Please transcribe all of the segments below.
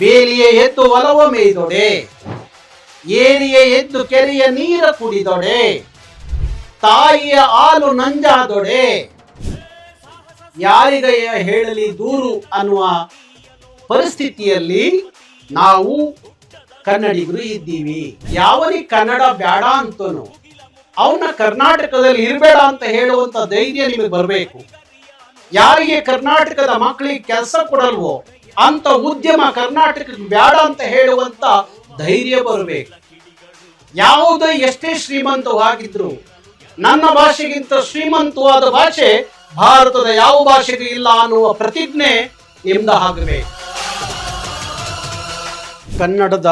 ಬೇಲಿಯ ಎದ್ದು ಒಲವ ಮೇಯ್ದೊಡೆ. ಏರಿಯ ಎದ್ದು ಕೆರೆಯ ನೀರ ಕುಡಿದೊಡೆ. ತಾಯಿಯ ಹಾಲು ನಂಜಾದೊಡೆ. ಯಾರಿಗಯ್ಯ ಹೇಳಲಿ ದೂರು ಅನ್ನುವ ಪರಿಸ್ಥಿತಿಯಲ್ಲಿ ನಾವು ಕನ್ನಡಿಗರು ಇದ್ದೀವಿ. ಯಾವನಿ ಕನ್ನಡ ಬೇಡ ಅಂತನು. ಅವನ ಕರ್ನಾಟಕದಲ್ಲಿ ಇರಬೇಡ ಅಂತ ಹೇಳುವಂತ ಧೈರ್ಯ ನಿಮಗೆ ಬರಬೇಕು. ಯಾರಿಗೆ ಕರ್ನಾಟಕದ ಮಕ್ಕಳಿಗೆ ಕೆಲಸ ಕೊಡಲ್ವೋ ಅಂತ ಉದ್ಯಮ ಕರ್ನಾಟಕಕ್ಕೆ ಬೇಡ ಅಂತ ಹೇಳುವಂತ ಧೈರ್ಯ ಬರಬೇಕು. ಯಾವುದೇ ಎಷ್ಟೇ ಶ್ರೀಮಂತವಾಗಿದ್ರು ನನ್ನ ಭಾಷೆಗಿಂತ ಶ್ರೀಮಂತವಾದ ಭಾಷೆ ಭಾರತದ ಯಾವ ಭಾಷೆಗೂ ಇಲ್ಲ ಅನ್ನುವ ಪ್ರತಿಜ್ಞೆ ಎಂದ ಆಗಬೇಕು. ಕನ್ನಡದ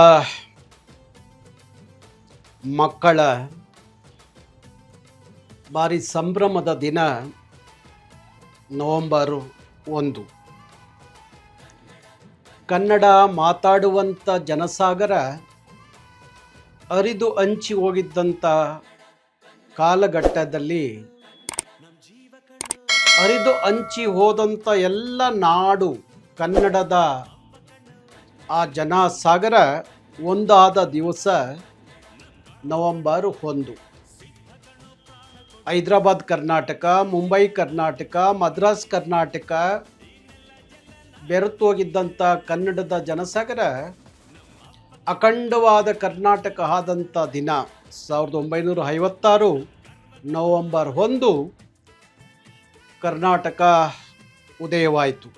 ಮಕ್ಕಳ ಭಾರಿ ಸಂಭ್ರಮದ ದಿನ ನವೆಂಬರ್ ಒಂದು. ಕನ್ನಡ ಮಾತಾಡುವಂಥ ಜನಸಾಗರ ಅರಿದು ಹಂಚಿ ಹೋಗಿದ್ದಂಥ ಕಾಲಘಟ್ಟದಲ್ಲಿ ಅರಿದು ಹಂಚಿ ಹೋದಂಥ ಎಲ್ಲ ನಾಡು ಕನ್ನಡದ ಆ ಜನಸಾಗರ ಒಂದಾದ ದಿವಸ ನವೆಂಬರ್ ಒಂದು. ಹೈದ್ರಾಬಾದ್ ಕರ್ನಾಟಕ, ಮುಂಬೈ ಕರ್ನಾಟಕ, ಮದ್ರಾಸ್ ಕರ್ನಾಟಕ ಬೆರೆತು ಹೋಗಿದ್ದಂಥ ಕನ್ನಡದ ಜನಸಾಗರ ಅಖಂಡವಾದ ಕರ್ನಾಟಕ ಆದಂಥ ದಿನ ಸಾವಿರದ ಒಂಬೈನೂರ ಐವತ್ತಾರು ನವಂಬರ್ ಒಂದು ಕರ್ನಾಟಕ ಉದಯವಾಯಿತು.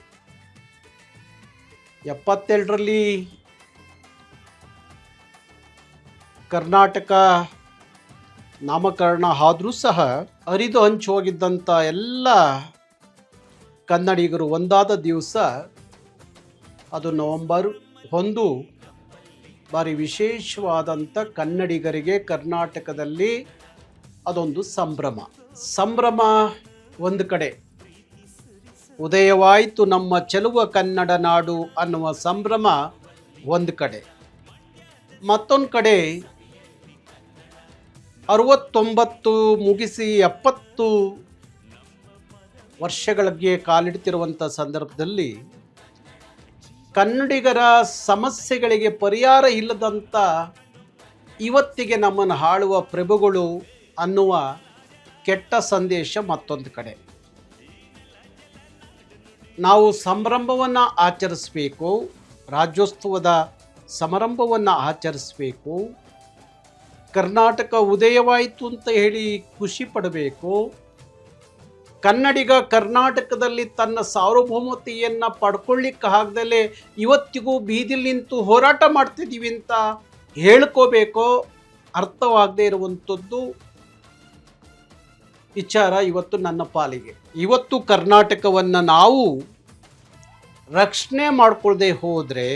ಎಪ್ಪತ್ತೆರಡರಲ್ಲಿ ಕರ್ನಾಟಕ ನಾಮಕರಣ ಆದರೂ ಸಹ ಅರಿದು ಹಂಚು ಹೋಗಿದ್ದಂಥ ಎಲ್ಲ ಕನ್ನಡಿಗರು ಒಂದಾದ ದಿವಸ ಅದು ನವಂಬರ್ ಒಂದು. ಭಾರಿ ವಿಶೇಷವಾದಂಥ ಕನ್ನಡಿಗರಿಗೆ ಕರ್ನಾಟಕದಲ್ಲಿ ಅದೊಂದು ಸಂಭ್ರಮ. ಸಂಭ್ರಮ ಒಂದು ಕಡೆ. ಉದಯವಾಯಿತು ನಮ್ಮ ಚೆಲುವ ಕನ್ನಡ ನಾಡು ಅನ್ನುವ ಸಂಭ್ರಮ ಒಂದು ಕಡೆ. ಮತ್ತೊಂದು ಕಡೆ ಅರವತ್ತೊಂಬತ್ತು ಮುಗಿಸಿ ಎಪ್ಪತ್ತು ವರ್ಷಗಳಿಗೆ ಕಾಲಿಡ್ತಿರುವಂಥ ಸಂದರ್ಭದಲ್ಲಿ ಕನ್ನಡಿಗರ ಸಮಸ್ಯೆಗಳಿಗೆ ಪರಿಹಾರ ಇಲ್ಲದಂಥ ಇವತ್ತಿಗೆ ನಮ್ಮನ್ನು ಆಳುವ ಪ್ರಭುಗಳು ಅನ್ನುವ ಕೆಟ್ಟ ಸಂದೇಶ ಮತ್ತೊಂದು ಕಡೆ. ನಾವು ಸಂಭ್ರಮವನ್ನು ಆಚರಿಸಬೇಕು, ರಾಜ್ಯೋತ್ಸವದ ಸಮಾರಂಭವನ್ನು ಆಚರಿಸಬೇಕು, ಕರ್ನಾಟಕ ಉದಯವಾಯಿತು ಅಂತ ಹೇಳಿ ಖುಷಿ ಪಡಬೇಕು ಕನ್ನಡಿಗ ಕರ್ನಾಟಕದಲ್ಲಿ ತನ್ನ ಸಾರ್ವಭೌಮತೆಯನ್ನು ಪಡ್ಕೊಳ್ಳಿಕ್ಕೆ ಆಗದಲ್ಲೇ ಇವತ್ತಿಗೂ ಬೀದಿಲಿ ನಿಂತು ಹೋರಾಟ ಮಾಡ್ತಿದ್ದೀವಿ ಅಂತ ಹೇಳ್ಕೋಬೇಕೋ ಅರ್ಥವಾಗದೇ ಇರುವಂಥದ್ದು ವಿಚಾರ ಇವತ್ತು ನನ್ನ ಪಾಲಿಗೆ. ಇವತ್ತು ಕರ್ನಾಟಕವನ್ನು ನಾವು ರಕ್ಷಣೆ ಮಾಡಿಕೊಳ್ಳದೆ ಹೋದರೆ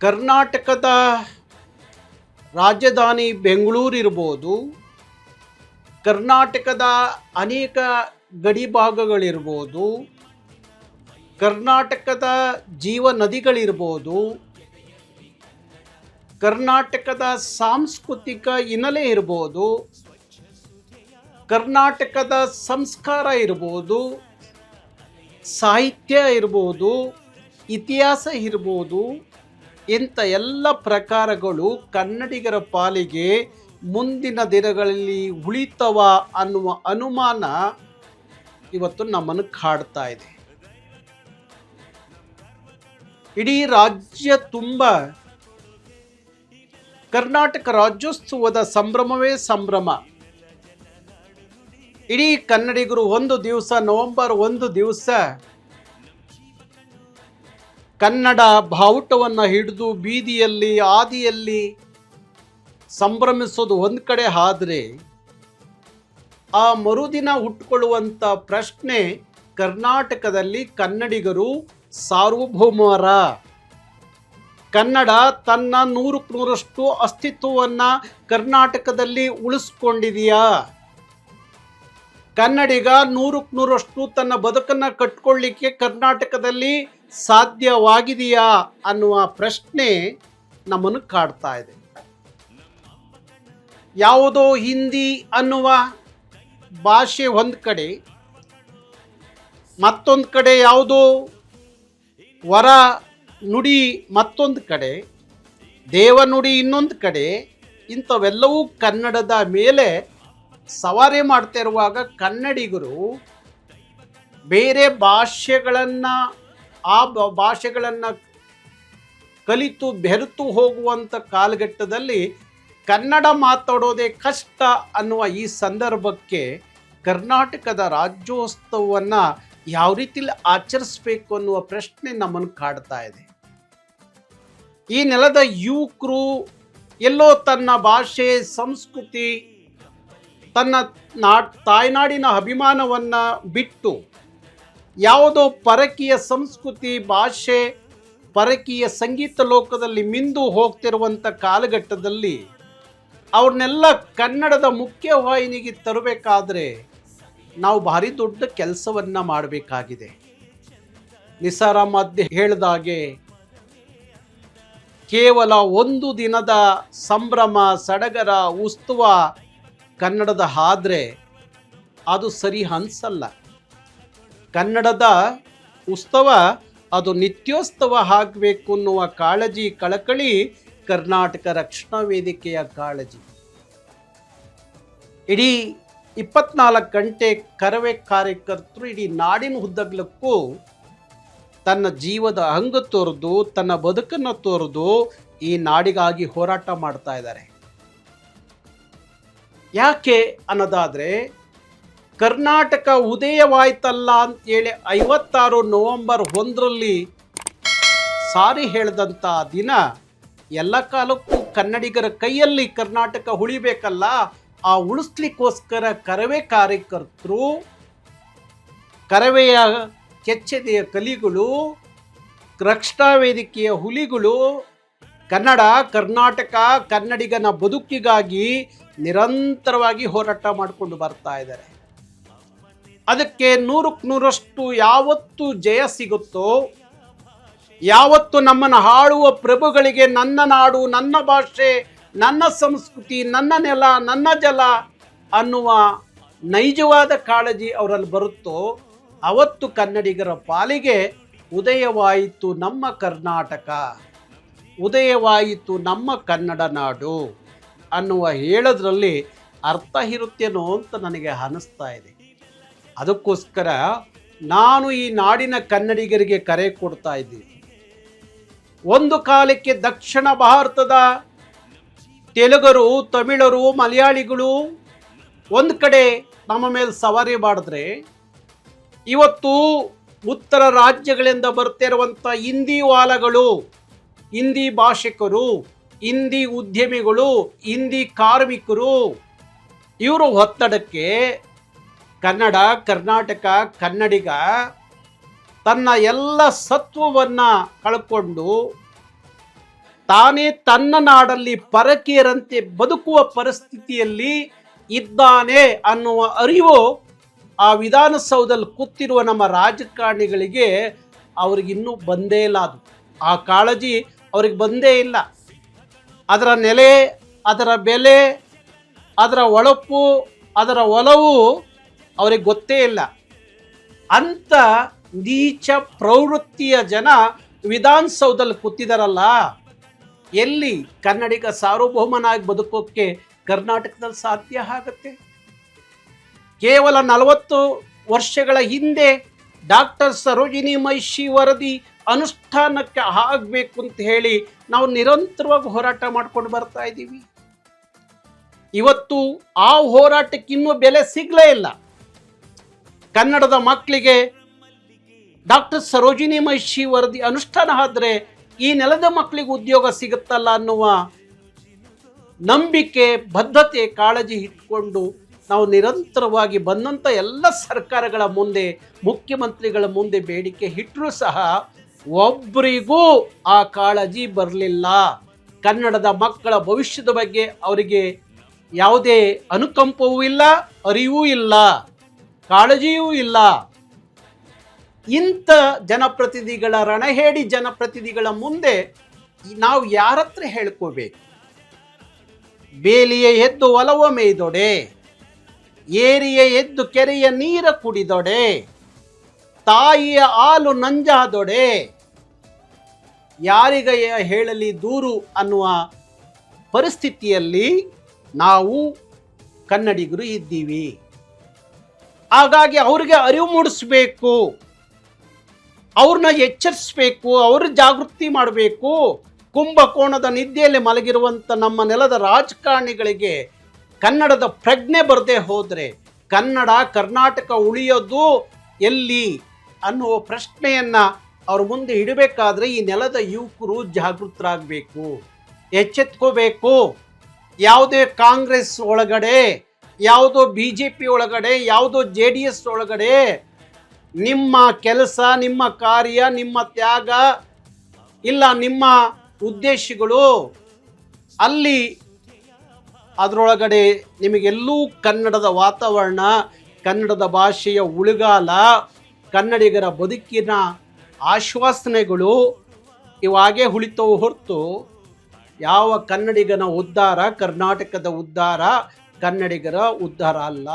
ಕರ್ನಾಟಕದ ರಾಜಧಾನಿ ಬೆಂಗಳೂರು ಇರ್ಬೋದು ಕರ್ನಾಟಕದ ಅನೇಕ ಗಡಿ ಭಾಗಗಳಿರ್ಬೋದು ಕರ್ನಾಟಕದ ಜೀವ ನದಿಗಳಿರ್ಬೋದು, ಕರ್ನಾಟಕದ ಸಾಂಸ್ಕೃತಿಕ ಹಿನ್ನೆಲೆ ಇರ್ಬೋದು, ಕರ್ನಾಟಕದ ಸಂಸ್ಕಾರ ಇರ್ಬೋದು, ಸಾಹಿತ್ಯ ಇರ್ಬೋದು, ಇತಿಹಾಸ ಇರ್ಬೋದು, ಇಂಥ ಎಲ್ಲ ಪ್ರಕಾರಗಳು ಕನ್ನಡಿಗರ ಪಾಲಿಗೆ ಮುಂದಿನ ದಿನಗಳಲ್ಲಿ ಉಳಿತವ ಅನ್ನುವ ಅನುಮಾನ ಇವತ್ತು ನಮ್ಮನ್ನು ಕಾಡ್ತಾ ಇದೆ. ಇಡೀ ರಾಜ್ಯ ತುಂಬ ಕರ್ನಾಟಕ ರಾಜ್ಯೋತ್ಸವದ ಸಂಭ್ರಮವೇ ಸಂಭ್ರಮ. ಇಡೀ ಕನ್ನಡಿಗರು ಒಂದು ದಿವಸ, ನವೆಂಬರ್ ಒಂದು ದಿವಸ ಕನ್ನಡ ಬಾವುಟವನ್ನು ಹಿಡಿದು ಬೀದಿಯಲ್ಲಿ ಆದಿಯಲ್ಲಿ ಸಂಭ್ರಮಿಸೋದು ಒಂದು ಕಡೆ ಆದರೆ ಆ ಮರುದಿನ ಹುಟ್ಟುಕೊಳ್ಳುವಂಥ ಪ್ರಶ್ನೆ ಕರ್ನಾಟಕದಲ್ಲಿ ಕನ್ನಡಿಗರು ಸಾರ್ವಭೌಮರ. ಕನ್ನಡ ತನ್ನ ನೂರಕ್ಕೆ ನೂರಷ್ಟು ಅಸ್ತಿತ್ವವನ್ನು ಕರ್ನಾಟಕದಲ್ಲಿ ಉಳಿಸ್ಕೊಂಡಿದೆಯಾ. ಕನ್ನಡಿಗ ನೂರಕ್ಕೆ ನೂರಷ್ಟು ತನ್ನ ಬದುಕನ್ನು ಕಟ್ಕೊಳ್ಳಿಕ್ಕೆ ಕರ್ನಾಟಕದಲ್ಲಿ ಸಾಧ್ಯವಾಗಿದೆಯಾ ಅನ್ನುವ ಪ್ರಶ್ನೆ ನಮ್ಮನ್ನು ಕಾಡ್ತಾ ಇದೆ. ಯಾವುದೋ ಹಿಂದಿ ಅನ್ನುವ ಭಾಷೆ ಒಂದು ಕಡೆ, ಮತ್ತೊಂದು ಕಡೆ ಯಾವುದೋ ವರ ನುಡಿ ಮತ್ತೊಂದು ಕಡೆ ದೇವನುಡಿ ಇನ್ನೊಂದು ಕಡೆ, ಇಂಥವೆಲ್ಲವೂ ಕನ್ನಡದ ಮೇಲೆ ಸವಾರಿ ಮಾಡ್ತಿರುವಾಗ ಕನ್ನಡಿಗರು ಬೇರೆ ಭಾಷೆಗಳನ್ನು, ಆ ಭಾಷೆಗಳನ್ನು ಕಲಿತು ಬೆರೆತು ಹೋಗುವಂಥ ಕಾಲಘಟ್ಟದಲ್ಲಿ ಕನ್ನಡ ಮಾತಾಡೋದೇ ಕಷ್ಟ ಅನ್ನುವ ಈ ಸಂದರ್ಭಕ್ಕೆ ಕರ್ನಾಟಕದ ರಾಜ್ಯೋತ್ಸವವನ್ನು ಯಾವ ರೀತಿಲಿ ಆಚರಿಸ್ಬೇಕು ಅನ್ನುವ ಪ್ರಶ್ನೆ ನಮ್ಮನ್ನು ಕಾಡ್ತಾ ಇದೆ. ಈ ನೆಲದ ಯುವಕರು ಎಲ್ಲೋ ತನ್ನ ಭಾಷೆ, ಸಂಸ್ಕೃತಿ, ತನ್ನ ನಾ, ತಾಯ್ನಾಡಿನ ಅಭಿಮಾನವನ್ನು ಬಿಟ್ಟು ಯಾವುದೋ ಪರಕೀಯ ಸಂಸ್ಕೃತಿ, ಭಾಷೆ, ಪರಕೀಯ ಸಂಗೀತ ಲೋಕದಲ್ಲಿ ಮಿಂದು ಹೋಗ್ತಿರುವಂಥ ಕಾಲಘಟ್ಟದಲ್ಲಿ ಅವ್ರನ್ನೆಲ್ಲ ಕನ್ನಡದ ಮುಖ್ಯ ವಾಹಿನಿಗೆ ತರಬೇಕಾದ್ರೆ ನಾವು ಭಾರಿ ದೊಡ್ಡ ಕೆಲಸವನ್ನ ಮಾಡಬೇಕಾಗಿದೆ. ನಿಸಾರ ಮಧ್ಯೆ ಹೇಳಿದಾಗೆ ಕೇವಲ ಒಂದು ದಿನದ ಸಂಭ್ರಮ, ಸಡಗರ ಉತ್ಸವ ಕನ್ನಡದ ಆದರೆ ಅದು ಸರಿ ಅನ್ಸಲ್ಲ. ಕನ್ನಡದ ಉತ್ಸವ ಅದು ನಿತ್ಯೋತ್ಸವ ಆಗಬೇಕು ಅನ್ನುವ ಕಾಳಜಿ, ಕಳಕಳಿ ಕರ್ನಾಟಕ ರಕ್ಷಣಾ ವೇದಿಕೆಯ ಕಾಳಜಿ. ಇಡೀ ಇಪ್ಪತ್ನಾಲ್ಕು ಗಂಟೆ ಕರವೇ ಕಾರ್ಯಕರ್ತರು ಇಡೀ ನಾಡಿನ ಉದ್ದಗಲಕ್ಕೂ ತನ್ನ ಜೀವದ ಅಂಗ ತೋರಿದು, ತನ್ನ ಬದುಕನ್ನು ತೋರಿದು ಈ ನಾಡಿಗಾಗಿ ಹೋರಾಟ ಮಾಡ್ತಾ ಇದ್ದಾರೆ. ಯಾಕೆ ಅನ್ನೋದಾದರೆ, ಕರ್ನಾಟಕ ಉದಯವಾಯ್ತಲ್ಲ ಅಂತೇಳಿ ಐವತ್ತಾರು ನವೆಂಬರ್ ಒಂದರಲ್ಲಿ ಸಾರಿ ಹೇಳಿದಂಥ ದಿನ ಎಲ್ಲ ಕಾಲಕ್ಕೂ ಕನ್ನಡಿಗರ ಕೈಯಲ್ಲಿ ಕರ್ನಾಟಕ ಉಳಿಬೇಕಲ್ಲ, ಆ ಉಳಿಸ್ಲಿಕ್ಕೋಸ್ಕರ ಕರವೇ ಕಾರ್ಯಕರ್ತರು, ಕರವೆಯ ಕೆಚ್ಚೆದೆಯ ಕಲಿಗಳು, ರಕ್ಷಣಾ ವೇದಿಕೆಯ ಹುಲಿಗಳು, ಕನ್ನಡ, ಕರ್ನಾಟಕ, ಕನ್ನಡಿಗನ ಬದುಕಿಗಾಗಿ ನಿರಂತರವಾಗಿ ಹೋರಾಟ ಮಾಡಿಕೊಂಡು ಬರ್ತಾ ಇದ್ದಾರೆ. ಅದಕ್ಕೆ ನೂರಕ್ಕೆ ನೂರಷ್ಟು ಯಾವತ್ತು ಜಯ ಸಿಗುತ್ತೋ ಯಾವತ್ತು ನಮ್ಮನ್ನು ಹಾಳುವ ಪ್ರಭುಗಳಿಗೆ ನನ್ನ ನಾಡು, ನನ್ನ ಭಾಷೆ, ನನ್ನ ಸಂಸ್ಕೃತಿ, ನನ್ನ ನೆಲ, ನನ್ನ ಜಲ ಅನ್ನುವ ನೈಜವಾದ ಕಾಳಜಿ ಅವರಲ್ಲಿ ಬರುತ್ತೋ, ಅವತ್ತು ಕನ್ನಡಿಗರ ಪಾಲಿಗೆ ಉದಯವಾಯಿತು ನಮ್ಮ ಕರ್ನಾಟಕ. ಉದಯವಾಯಿತು ನಮ್ಮ ಕನ್ನಡ ನಾಡು ಅನ್ನುವ ಹೇಳೋದ್ರಲ್ಲಿ ಅರ್ಥ ಇರುತ್ತೇನೋ ಅಂತ ನನಗೆ ಅನಿಸ್ತಾ ಇದೆ. ಅದಕ್ಕೋಸ್ಕರ ನಾನು ಈ ನಾಡಿನ ಕನ್ನಡಿಗರಿಗೆ ಕರೆ ಕೊಡ್ತಾ ಇದ್ದೀನಿ. ಒಂದು ಕಾಲಕ್ಕೆ ದಕ್ಷಿಣ ಭಾರತದ ತೆಲುಗರು, ತಮಿಳರು, ಮಲಯಾಳಿಗಳು ಒಂದು ಕಡೆ ನಮ್ಮ ಮೇಲೆ ಸವಾರಿ ಮಾಡಿದ್ರೆ, ಇವತ್ತು ಉತ್ತರ ರಾಜ್ಯಗಳಿಂದ ಬರ್ತಿರುವಂಥ ಹಿಂದಿ ವಾಲಗಳು, ಹಿಂದಿ ಭಾಷಿಕರು, ಹಿಂದಿ ಉದ್ಯಮಿಗಳು, ಹಿಂದಿ ಕಾರ್ಮಿಕರು, ಇವರು ಒತ್ತಡಕ್ಕೆ ಕನ್ನಡ, ಕರ್ನಾಟಕ, ಕನ್ನಡಿಗ ತನ್ನ ಎಲ್ಲ ಸತ್ವವನ್ನು ಕಳ್ಕೊಂಡು ತಾನೇ ತನ್ನ ನಾಡಲ್ಲಿ ಪರಕೀಯರಂತೆ ಬದುಕುವ ಪರಿಸ್ಥಿತಿಯಲ್ಲಿ ಇದ್ದಾನೆ ಅನ್ನುವ ಅರಿವು ಆ ವಿಧಾನಸೌಧದಲ್ಲಿ ಕೂತಿರುವ ನಮ್ಮ ರಾಜಕಾರಣಿಗಳಿಗೆ ಅವ್ರಿಗಿನ್ನೂ ಬಂದೇ ಇಲ್ಲ ಅದು. ಆ ಕಾಳಜಿ ಅವ್ರಿಗೆ ಬಂದೇ ಇಲ್ಲ. ಅದರ ನೆಲೆ, ಅದರ ಬೆಲೆ, ಅದರ ಒಳಪು, ಅದರ ಒಲವು ಅವ್ರಿಗೆ ಗೊತ್ತೇ ಇಲ್ಲ. ಅಂಥ ನೀಚ ಪ್ರವೃತ್ತಿಯ ಜನ ವಿಧಾನಸೌಧದಲ್ಲಿ ಕೂತಿದಾರಲ್ಲ. ಎಲ್ಲಿ ಕನ್ನಡಿಗ ಸಾರ್ವಭೌಮನಾಗಿ ಬದುಕೋಕ್ಕೆ ಕರ್ನಾಟಕದಲ್ಲಿ ಸಾಧ್ಯ ಆಗುತ್ತೆ? ಕೇವಲ ನಲವತ್ತು ವರ್ಷಗಳ ಹಿಂದೆ ಡಾಕ್ಟರ್ ಸರೋಜಿನಿ ಮಹಿಷಿ ವರದಿ ಅನುಷ್ಠಾನಕ್ಕೆ ಆಗಬೇಕು ಅಂತ ಹೇಳಿ ನಾವು ನಿರಂತರವಾಗಿ ಹೋರಾಟ ಮಾಡ್ಕೊಂಡು ಬರ್ತಾ ಇದ್ದೀವಿ. ಇವತ್ತು ಆ ಹೋರಾಟಕ್ಕೆ ಇನ್ನೂ ಬೆಲೆ ಸಿಗಲೇ ಇಲ್ಲ. ಕನ್ನಡದ ಮಕ್ಕಳಿಗೆ ಡಾಕ್ಟರ್ ಸರೋಜಿನಿ ಮಹಿಷಿ ವರದಿ ಅನುಷ್ಠಾನ ಆದರೆ ಈ ನೆಲದ ಮಕ್ಕಳಿಗೆ ಉದ್ಯೋಗ ಸಿಗುತ್ತಲ್ಲ ಅನ್ನುವ ನಂಬಿಕೆ ಬದ್ಧತೆ ಕಾಳಜಿ ಇಟ್ಕೊಂಡು ನಾವು ನಿರಂತರವಾಗಿ ಬಂದಂಥ ಎಲ್ಲ ಸರ್ಕಾರಗಳ ಮುಂದೆ, ಮುಖ್ಯಮಂತ್ರಿಗಳ ಮುಂದೆ ಬೇಡಿಕೆ ಇಟ್ಟರೂ ಸಹ ಒಬ್ಬರಿಗೂ ಆ ಕಾಳಜಿ ಬರಲಿಲ್ಲ. ಕನ್ನಡದ ಮಕ್ಕಳ ಭವಿಷ್ಯದ ಬಗ್ಗೆ ಅವರಿಗೆ ಯಾವುದೇ ಅನುಕಂಪವೂ ಇಲ್ಲ, ಅರಿವೂ ಇಲ್ಲ, ಕಾಳಜಿಯೂ ಇಲ್ಲ. ಇಂಥ ಜನಪ್ರತಿನಿಧಿಗಳ ರಣಹೇಡಿ ಜನಪ್ರತಿನಿಧಿಗಳ ಮುಂದೆ ನಾವು ಯಾರತ್ರ ಹೇಳ್ಕೋಬೇಕು? ಬೇಲಿಯ ಎದ್ದು ಒಲವ ಮೇಯ್ದೊಡೆ, ಏರಿಯ ಎದ್ದು ಕೆರೆಯ ನೀರ ಕುಡಿದೊಡೆ, ತಾಯಿಯ ಹಾಲು ನಂಜಾದೊಡೆ. ಯಾರಿಗ ಹೇಳಲಿ ದೂರು ಅನ್ನುವ ಪರಿಸ್ಥಿತಿಯಲ್ಲಿ ನಾವು ಕನ್ನಡಿಗರು ಇದ್ದೀವಿ. ಹಾಗಾಗಿ ಅವರಿಗೆ ಅರಿವು ಮೂಡಿಸ್ಬೇಕು. ಅವ್ರನ್ನ ಎಚ್ಚರಿಸಬೇಕು, ಅವ್ರ ಜಾಗೃತಿ ಮಾಡಬೇಕು. ಕುಂಭಕೋಣದ ನಿದ್ದೆಯಲ್ಲಿ ಮಲಗಿರುವಂಥ ನಮ್ಮ ನೆಲದ ರಾಜಕಾರಣಿಗಳಿಗೆ ಕನ್ನಡದ ಪ್ರಜ್ಞೆ ಬರದೆ ಹೋದರೆ, ಕನ್ನಡ, ಕರ್ನಾಟಕ ಉಳಿಯೋದು ಎಲ್ಲಿ ಅನ್ನುವ ಪ್ರಶ್ನೆಯನ್ನು ಅವ್ರ ಮುಂದೆ ಇಡಬೇಕಾದ್ರೆ ಈ ನೆಲದ ಯುವಕರು ಜಾಗೃತರಾಗಬೇಕು. ಎಚ್ಚೆತ್ಕೋಬೇಕು. ಯಾವುದೇ ಕಾಂಗ್ರೆಸ್ ಒಳಗಡೆ, ಯಾವುದೋ ಬಿ ಜೆ ಪಿ ಒಳಗಡೆ, ಯಾವುದೋ ಜೆ ಡಿ ಎಸ್ ಒಳಗಡೆ ನಿಮ್ಮ ಕೆಲಸ, ನಿಮ್ಮ ಕಾರ್ಯ, ನಿಮ್ಮ ತ್ಯಾಗ ಇಲ್ಲ, ನಿಮ್ಮ ಉದ್ದೇಶಗಳು ಅಲ್ಲಿ ಅದರೊಳಗಡೆ ನಿಮಗೆಲ್ಲೂ ಕನ್ನಡದ ವಾತಾವರಣ, ಕನ್ನಡದ ಭಾಷೆಯ ಉಳಿಗಾಲ, ಕನ್ನಡಿಗರ ಬದುಕಿನ ಆಶ್ವಾಸನೆಗಳು ಇವಾಗೇ ಉಳಿತವು ಹೊರತು. ಯಾವ ಕನ್ನಡಿಗನ ಉದ್ಧಾರ ಕರ್ನಾಟಕದ ಉದ್ಧಾರ ಕನ್ನಡಿಗರ ಉದ್ಧಾರ ಅಲ್ಲ.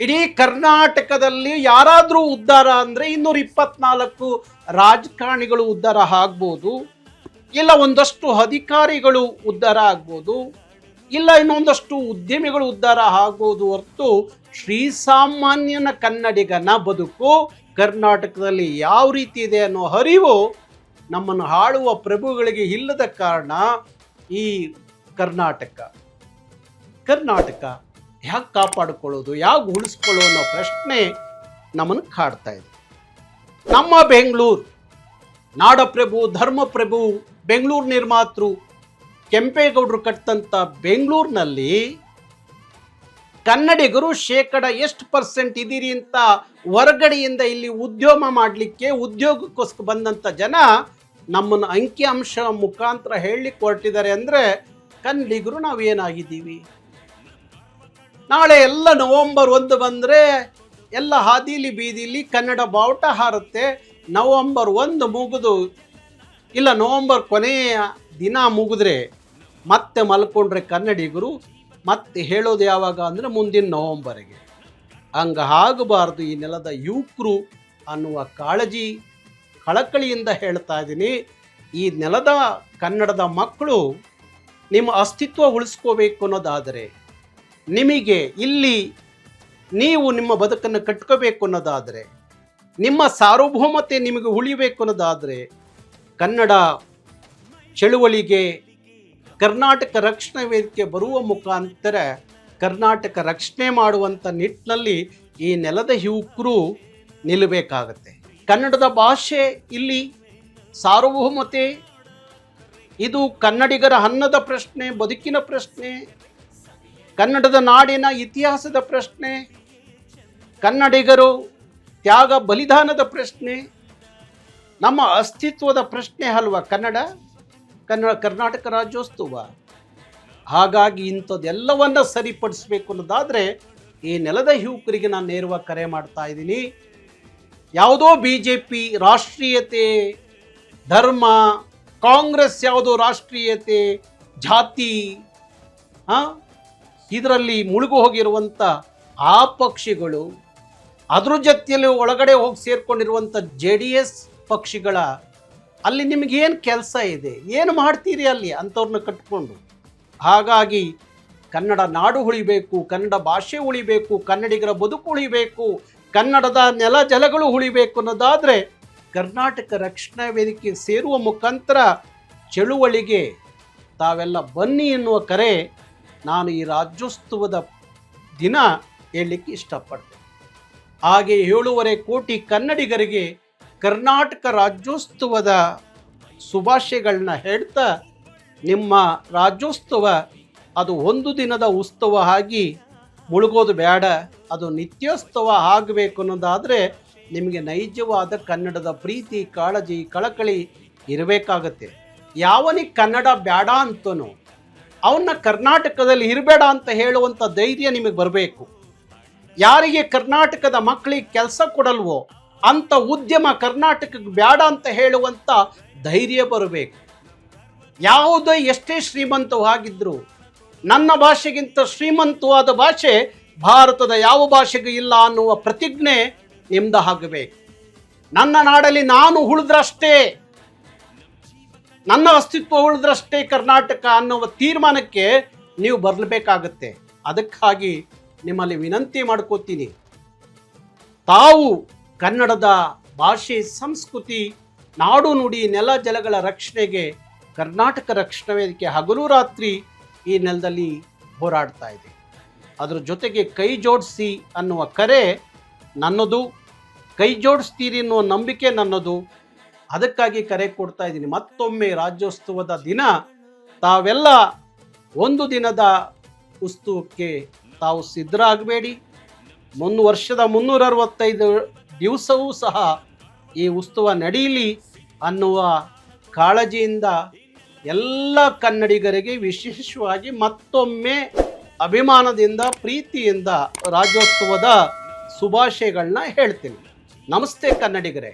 ಇಡೀ ಕರ್ನಾಟಕದಲ್ಲಿ ಯಾರಾದರೂ ಉದ್ಧಾರ ಅಂದರೆ ಇನ್ನೂರ ಇಪ್ಪತ್ನಾಲ್ಕು ರಾಜಕಾರಣಿಗಳು ಉದ್ಧಾರ ಆಗ್ಬೋದು, ಇಲ್ಲ ಒಂದಷ್ಟು ಅಧಿಕಾರಿಗಳು ಉದ್ಧಾರ ಆಗ್ಬೋದು, ಇಲ್ಲ ಇನ್ನೊಂದಷ್ಟು ಉದ್ಯಮಿಗಳು ಉದ್ಧಾರ ಆಗ್ಬೋದು ಹೊರತು ಶ್ರೀಸಾಮಾನ್ಯನ ಕನ್ನಡಿಗನ ಬದುಕು ಕರ್ನಾಟಕದಲ್ಲಿ ಯಾವ ರೀತಿ ಇದೆ ಅನ್ನೋ ಅರಿವು ನಮ್ಮನ್ನು ಆಳುವ ಪ್ರಭುಗಳಿಗೆ ಇಲ್ಲದ ಕಾರಣ ಈ ಕರ್ನಾಟಕ ಕರ್ನಾಟಕ. ಯಾಕೆ ಕಾಪಾಡಿಕೊಳ್ಳೋದು ಯಾಕೆ ಉಳಿಸ್ಕೊಳ್ಳೋ ಅನ್ನೋ ಪ್ರಶ್ನೆ ನಮ್ಮನ್ನು ಕಾಡ್ತಾ ಇದೆ. ನಮ್ಮ ಬೆಂಗಳೂರು, ನಾಡಪ್ರಭು, ಧರ್ಮಪ್ರಭು, ಬೆಂಗಳೂರು ನಿರ್ಮಾತೃ ಕೆಂಪೇಗೌಡರು ಕಟ್ಟಂಥ ಬೆಂಗಳೂರಿನಲ್ಲಿ ಕನ್ನಡಿಗರು ಶೇಕಡ ಎಷ್ಟು ಪರ್ಸೆಂಟ್ ಇದೀರಿ ಅಂತ ಹೊರಗಡೆಯಿಂದ ಇಲ್ಲಿ ಉದ್ಯಮ ಮಾಡಲಿಕ್ಕೆ ಉದ್ಯೋಗಕ್ಕೋಸ್ಕರ ಬಂದಂಥ ಜನ ನಮ್ಮನ್ನು ಅಂಕಿಅಂಶ ಮುಖಾಂತರ ಹೇಳಲಿಕ್ಕೆ ಹೊರಟಿದ್ದಾರೆ ಅಂದರೆ, ಕನ್ನಡಿಗರು ನಾವೇನಾಗಿದ್ದೀವಿ? ನಾಳೆ ಎಲ್ಲ ನವಂಬರ್ ಒಂದು ಬಂದರೆ ಎಲ್ಲ ಹಾದಿಲಿ ಬೀದಿಲಿ ಕನ್ನಡ ಬಾವುಟ ಹಾರುತ್ತೆ. ನವಂಬರ್ ಒಂದು ಮುಗಿದು, ಇಲ್ಲ ನವಂಬರ್ ಕೊನೆಯ ದಿನ ಮುಗಿದ್ರೆ ಮತ್ತೆ ಮಲ್ಕೊಂಡ್ರೆ ಕನ್ನಡಿಗರು, ಮತ್ತೆ ಹೇಳೋದು ಯಾವಾಗ ಅಂದರೆ ಮುಂದಿನ ನವಂಬರಿಗೆ. ಹಂಗ ಆಗಬಾರ್ದು ಈ ನೆಲದ ಯುವಕರು ಅನ್ನುವ ಕಾಳಜಿ ಕಳಕಳಿಯಿಂದ ಹೇಳ್ತಾ ಇದ್ದೀನಿ. ಈ ನೆಲದ ಕನ್ನಡದ ಮಕ್ಕಳು ನಿಮ್ಮ ಅಸ್ತಿತ್ವ ಉಳಿಸ್ಕೋಬೇಕು ಅನ್ನೋದಾದರೆ ನಿಮಗೆ ಇಲ್ಲಿ ನೀವು ನಿಮ್ಮ ಬದುಕನ್ನು ಕಟ್ಕೋಬೇಕು ಅನ್ನೋದಾದರೆ, ನಿಮ್ಮ ಸಾರ್ವಭೌಮತೆ ನಿಮಗೆ ಉಳಿಬೇಕು ಅನ್ನೋದಾದರೆ, ಕನ್ನಡ ಚಳುವಳಿಗೆ ಕರ್ನಾಟಕ ರಕ್ಷಣಾ ವೇದಿಕೆ ಬರುವ ಮುಖಾಂತರ ಕರ್ನಾಟಕ ರಕ್ಷಣೆ ಮಾಡುವಂಥ ನಿಟ್ಟಿನಲ್ಲಿ ಈ ನೆಲದ ಯುವಕರು ನಿಲ್ಲಬೇಕಾಗತ್ತೆ. ಕನ್ನಡದ ಭಾಷೆ ಇಲ್ಲಿ ಸಾರ್ವಭೌಮತೆ, ಇದು ಕನ್ನಡಿಗರ ಅನ್ನದ ಪ್ರಶ್ನೆ, ಬದುಕಿನ ಪ್ರಶ್ನೆ ಕನ್ನಡದ ನಾಡಿನ ಇತಿಹಾಸದ ಪ್ರಶ್ನೆ, ಕನ್ನಡಿಗರು ತ್ಯಾಗ ಬಲಿದಾನದ ಪ್ರಶ್ನೆ, ನಮ್ಮ ಅಸ್ತಿತ್ವದ ಪ್ರಶ್ನೆ ಅಲ್ವ ಕನ್ನಡ? ಕನ್ನಡ, ಕರ್ನಾಟಕ ರಾಜ್ಯೋತ್ಸವ. ಹಾಗಾಗಿ ಇಂಥದ್ದೆಲ್ಲವನ್ನ ಸರಿಪಡಿಸ್ಬೇಕು ಅನ್ನೋದಾದರೆ ಈ ನೆಲದ ಯುವಕರಿಗೆ ನಾನು ನೇರವಾಗಿ ಕರೆ ಮಾಡ್ತಾ ಇದ್ದೀನಿ. ಯಾವುದೋ ಬಿ ಜೆ ಪಿ ರಾಷ್ಟ್ರೀಯತೆ, ಧರ್ಮ, ಕಾಂಗ್ರೆಸ್ ಯಾವುದೋ ರಾಷ್ಟ್ರೀಯತೆ, ಜಾತಿ, ಹಾಂ? ಇದರಲ್ಲಿ ಮುಳುಗು ಹೋಗಿರುವಂಥ ಆ ಪಕ್ಷಿಗಳು ಅದ್ರ ಜೊತೆಯಲ್ಲಿ ಒಳಗಡೆ ಹೋಗಿ ಸೇರ್ಕೊಂಡಿರುವಂಥ ಜೆ ಡಿ ಎಸ್ ಪಕ್ಷಿಗಳ ಅಲ್ಲಿ ನಿಮಗೇನು ಕೆಲಸ ಇದೆ? ಏನು ಮಾಡ್ತೀರಿ ಅಲ್ಲಿ? ಅಂಥವ್ರನ್ನ ಕಟ್ಕೊಂಡು. ಹಾಗಾಗಿ ಕನ್ನಡ ನಾಡು ಉಳಿಬೇಕು, ಕನ್ನಡ ಭಾಷೆ ಉಳಿಬೇಕು, ಕನ್ನಡಿಗರ ಬದುಕು ಉಳಿಬೇಕು, ಕನ್ನಡದ ನೆಲ ಜಲಗಳು ಉಳಿಬೇಕು ಅನ್ನೋದಾದರೆ ಕರ್ನಾಟಕ ರಕ್ಷಣಾ ವೇದಿಕೆ ಸೇರುವ ಮುಖಾಂತರ ಚಳುವಳಿಗೆ ತಾವೆಲ್ಲ ಬನ್ನಿ ಎನ್ನುವ ಕರೆ ನಾನು ಈ ರಾಜ್ಯೋತ್ಸವದ ದಿನ ಹೇಳಲಿಕ್ಕೆ ಇಷ್ಟಪಡ್ತೇನೆ ಹಾಗೆ ಏಳೂವರೆ ಕೋಟಿ ಕನ್ನಡಿಗರಿಗೆ ಕರ್ನಾಟಕ ರಾಜ್ಯೋತ್ಸವದ ಶುಭಾಶಯಗಳನ್ನ ಹೇಳ್ತಾ ನಿಮ್ಮ ರಾಜ್ಯೋತ್ಸವ ಅದು ಒಂದು ದಿನದ ಉತ್ಸವ ಆಗಿ ಮುಳುಗೋದು ಬೇಡ, ಅದು ನಿತ್ಯೋತ್ಸವ ಆಗಬೇಕು ಅನ್ನೋದಾದರೆ ನಿಮಗೆ ನೈಜವಾದ ಕನ್ನಡದ ಪ್ರೀತಿ, ಕಾಳಜಿ, ಕಳಕಳಿ ಇರಬೇಕಾಗತ್ತೆ. ಯಾವನಿಗೆ ಕನ್ನಡ ಬೇಡ ಅಂತನೋ ಅವನ್ನ ಕರ್ನಾಟಕದಲ್ಲಿ ಇರಬೇಡ ಅಂತ ಹೇಳುವಂಥ ಧೈರ್ಯ ನಿಮಗೆ ಬರಬೇಕು. ಯಾರಿಗೆ ಕರ್ನಾಟಕದ ಮಕ್ಕಳಿಗೆ ಕೆಲಸ ಕೊಡಲ್ವೋ ಅಂಥ ಉದ್ಯಮ ಕರ್ನಾಟಕಕ್ಕೆ ಬೇಡ ಅಂತ ಹೇಳುವಂಥ ಧೈರ್ಯ ಬರಬೇಕು. ಯಾವುದೇ ಎಷ್ಟೇ ಶ್ರೀಮಂತವಾಗಿದ್ದರೂ ನನ್ನ ಭಾಷೆಗಿಂತ ಶ್ರೀಮಂತವಾದ ಭಾಷೆ ಭಾರತದ ಯಾವ ಭಾಷೆಗೂ ಇಲ್ಲ ಅನ್ನುವ ಪ್ರತಿಜ್ಞೆ ನಿಮ್ದು ಆಗಬೇಕು. ನನ್ನ ನಾಡಲ್ಲಿ ನಾನು ಉಳಿದ್ರಷ್ಟೇ. ನನ್ನ ಅಸ್ತಿತ್ವ ಉಳಿದ್ರಷ್ಟೇ ಕರ್ನಾಟಕ ಅನ್ನುವ ತೀರ್ಮಾನಕ್ಕೆ ನೀವು ಬರಲೇಬೇಕಾಗತ್ತೆ. ಅದಕ್ಕಾಗಿ ನಿಮ್ಮಲ್ಲಿ ವಿನಂತಿ ಮಾಡ್ಕೋತೀನಿ. ತಾವು ಕನ್ನಡದ ಭಾಷೆ, ಸಂಸ್ಕೃತಿ, ನಾಡು ನುಡಿ, ನೆಲ ಜಲಗಳ ರಕ್ಷಣೆಗೆ ಕರ್ನಾಟಕ ರಕ್ಷಣಾ ವೇದಿಕೆ ಹಗಲು ರಾತ್ರಿ ಈ ನೆಲದಲ್ಲಿ ಹೋರಾಡ್ತಾ ಇದೆ. ಅದರ ಜೊತೆಗೆ ಕೈ ಜೋಡಿಸಿ ಅನ್ನುವ ಕರೆ ನನ್ನದು, ಕೈ ಜೋಡಿಸ್ತೀರಿ ಅನ್ನುವ ನಂಬಿಕೆ ನನ್ನದು ಅದಕ್ಕಾಗಿ ಕರೆ ಕೊಡ್ತಾ ಇದ್ದೀನಿ. ಮತ್ತೊಮ್ಮೆ ರಾಜ್ಯೋತ್ಸವದ ದಿನ, ತಾವೆಲ್ಲ ಒಂದು ದಿನದ ಉತ್ಸವಕ್ಕೆ ತಾವು ಸಿದ್ಧರಾಗಬೇಡಿ. ಮುನ್ನು ವರ್ಷದ ಮುನ್ನೂರ ಅರವತ್ತೈದು ದಿವಸವೂ ಸಹ ಈ ಉತ್ಸವ ನಡೀಲಿ ಅನ್ನುವ ಕಾಳಜಿಯಿಂದ ಎಲ್ಲ ಕನ್ನಡಿಗರಿಗೆ ವಿಶೇಷವಾಗಿ ಮತ್ತೊಮ್ಮೆ ಅಭಿಮಾನದಿಂದ, ಪ್ರೀತಿಯಿಂದ ರಾಜ್ಯೋತ್ಸವದ ಶುಭಾಶಯಗಳನ್ನ ಹೇಳ್ತೀನಿ. ನಮಸ್ತೆ ಕನ್ನಡಿಗರೇ.